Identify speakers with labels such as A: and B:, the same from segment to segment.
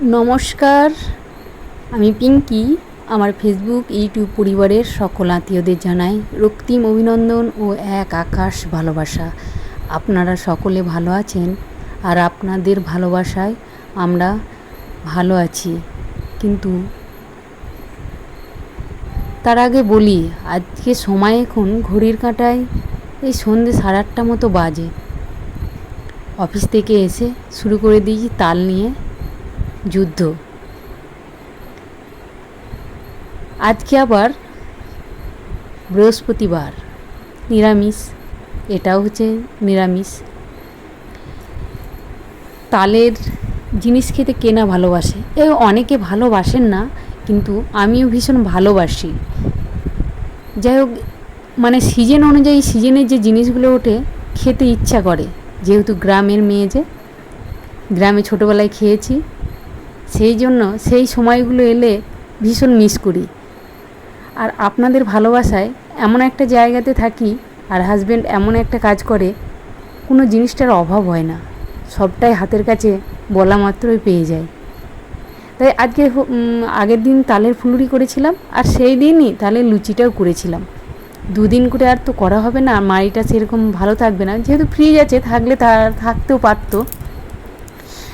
A: নমস্কার, আমি পিঙ্কি। আমার ফেসবুক ইউটিউব পরিবারের সকল আত্মীয়দের জানাই রক্তিম অভিনন্দন ও এক আকাশ ভালোবাসা। আপনারা সকলে ভালো আছেন আর আপনাদের ভালোবাসায় আমরা ভালো আছি। কিন্তু তার আগে বলি, আজকে সময় এখন ঘড়ির কাঁটায়, এই সন্ধে সাড়ে আটটা মতো বাজে। অফিস থেকে এসে শুরু করে দিয়েছি তাল নিয়ে। যুদ্ধ। আজকে আবার বৃহস্পতিবার, নিরামিষ। এটাও হচ্ছে নিরামিষ। তালের জিনিস খেতে কে না ভালোবাসে? এ অনেকে ভালোবাসেন না, কিন্তু আমিও ভীষণ ভালোবাসি। যাই হোক মানে সিজন অনুযায়ী সিজনের যে জিনিসগুলো ওঠে, খেতে ইচ্ছা করে। যেহেতু গ্রামের মেয়ে যে, গ্রামে ছোটোবেলায় খেয়েছি। সেই জন্য সেই সময়গুলো এলে ভীষণ মিস করি। আর আপনাদের ভালোবাসায় এমন একটা জায়গাতে থাকি আর হাজব্যান্ড এমন একটা কাজ করে, কোনো জিনিসটার অভাব হয় না। সবটাই হাতের কাছে বলা মাত্রই পেয়ে যায়। তাই আজকে আগের দিন তালের ফুলুরি করেছিলাম আর সেই দিনই তালের লুচিটাও করেছিলাম। দুদিন করে আর তো করা হবে না, মাড়িটা সেরকম ভালো থাকবে না। যেহেতু ফ্রিজ আছে, থাকলে তার থাকতেও পারতো।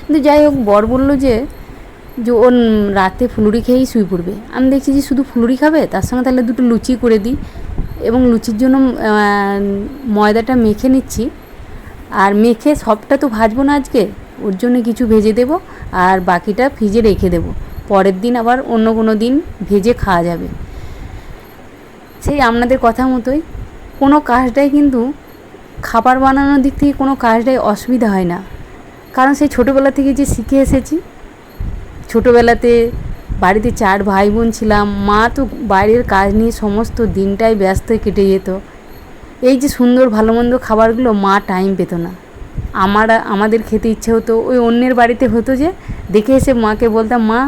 A: কিন্তু যাই হোক, বর বলল যে যে ওর রাতে ফুলুরি খেয়েই শুয়ে পড়বে। আমি দেখছি যে শুধু ফুলুরি খাবে, তার সঙ্গে তাহলে দুটো লুচি করে দিই এবং লুচির জন্য ময়দাটা মেখে নিচ্ছি। আর মেখে সবটা তো ভাজবো না আজকে, ওর জন্য কিছু ভেজে দেব আর বাকিটা ফ্রিজে রেখে দেব। পরের দিন আবার অন্য কোনো দিন ভেজে খাওয়া যাবে। সেই আপনাদের কথা মতোই, কোনো কাজটাই কিন্তু খাবার বানানোর দিক থেকে কোনো কাজটাই অসুবিধা হয় না। কারণ সেই ছোটোবেলা থেকে যে শিখে এসেছি ছোটোবেলাতে বাড়িতে চার ভাই বোন ছিলাম, মা তো বাইরের কাজ নিয়ে সমস্ত দিনটাই ব্যস্ত কেটে যেত। এই যে সুন্দর ভালো মন্দ খাবারগুলো মা টাইম পেত না। আমার, আমাদের খেতে ইচ্ছে হতো, ওই অন্যের বাড়িতে হতো যে, দেখে এসে মাকে বলতাম, মা,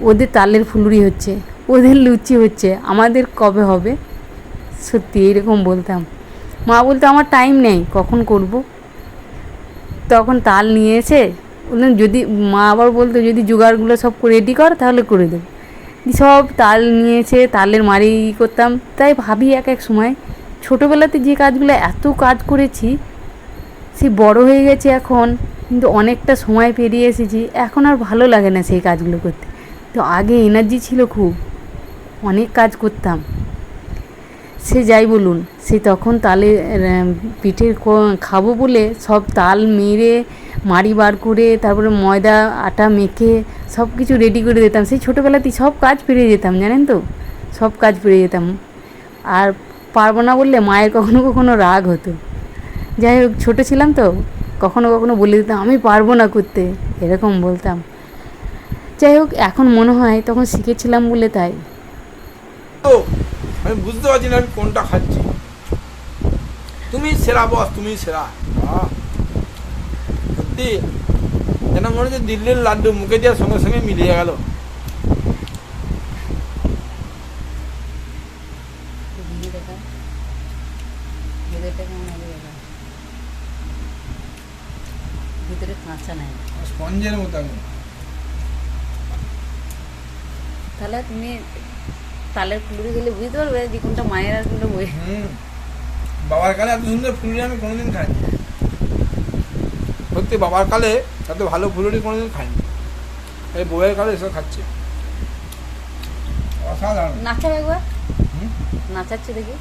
A: ওদের তালের ফুলুরি হচ্ছে, ওদের লুচি হচ্ছে, আমাদের কবে হবে? সত্যি এরকম বলতাম। মা বলতো, আমার টাইম নেই, কখন করব? তখন তাল নিয়ে এসে বললাম যদি মা আবার বলতো, যদি জোগাড়গুলো সব রেডি কর, তাহলে করে দেবো সব তাল নিয়ে এসে তালের মারি করতাম। তাই ভাবি এক এক সময়, ছোটোবেলাতে যে কাজগুলো এত কাজ করেছি, সে বড় হয়ে গেছে এখন, কিন্তু অনেকটা সময় পেরিয়ে এসেছি, এখন আর ভালো লাগে না সেই কাজগুলো করতে। তো আগে এনার্জি ছিল খুব, অনেক কাজ করতাম। সে যাই বলুন, সে তখন তালে পিঠে খাব বলে সব তাল মেরে মাড়ি বার করে, তারপরে ময়দা, আটা মেখে সব কিছু রেডি করে দিতাম। সেই ছোটোবেলাতেই সব কাজ পেরিয়ে যেতাম, জানেন তো? সব কাজ পেরিয়ে যেতাম। আর পারব না বললে মায়ের কখনো কখনো রাগ হতো। যাই হোক, ছোটো ছিলাম তো, কখনো কখনো বলে দিতাম, আমি পারব না করতে। এরকম বলতাম। যাই হোক, এখন মনে হয় তখন শিখেছিলাম বলে তাই।
B: আমি বুঝতে পারছি না আমি কোনটা খাচ্ছি। তুমি সেরা বস তুমি সেরা। সত্যি। যেন মনে হচ্ছে দিল্লির লাড্ডু মুখে দেওয়ার সঙ্গে সঙ্গে মিলিয়ে গেল।
A: ভিতরে কাঁচা নাই
B: স্পঞ্জের মতো
A: তাহলে তুমি তালের ফুলুরি খেলে বুঝতে পারবে যে কোনটা মায়ের আর কোনটা বই
B: হুম। বাবার কালে এত সুন্দর ফুলুরি আমি কোনোদিন খাইনি। সত্যি বাবার কালে এত ভালো ফুলুরি কোনোদিন খাইনি। এই বউয়ের কালে এসব খাচ্ছে। অসাধারণ।
A: নাচা একবার? নাচাচ্ছে দেখি।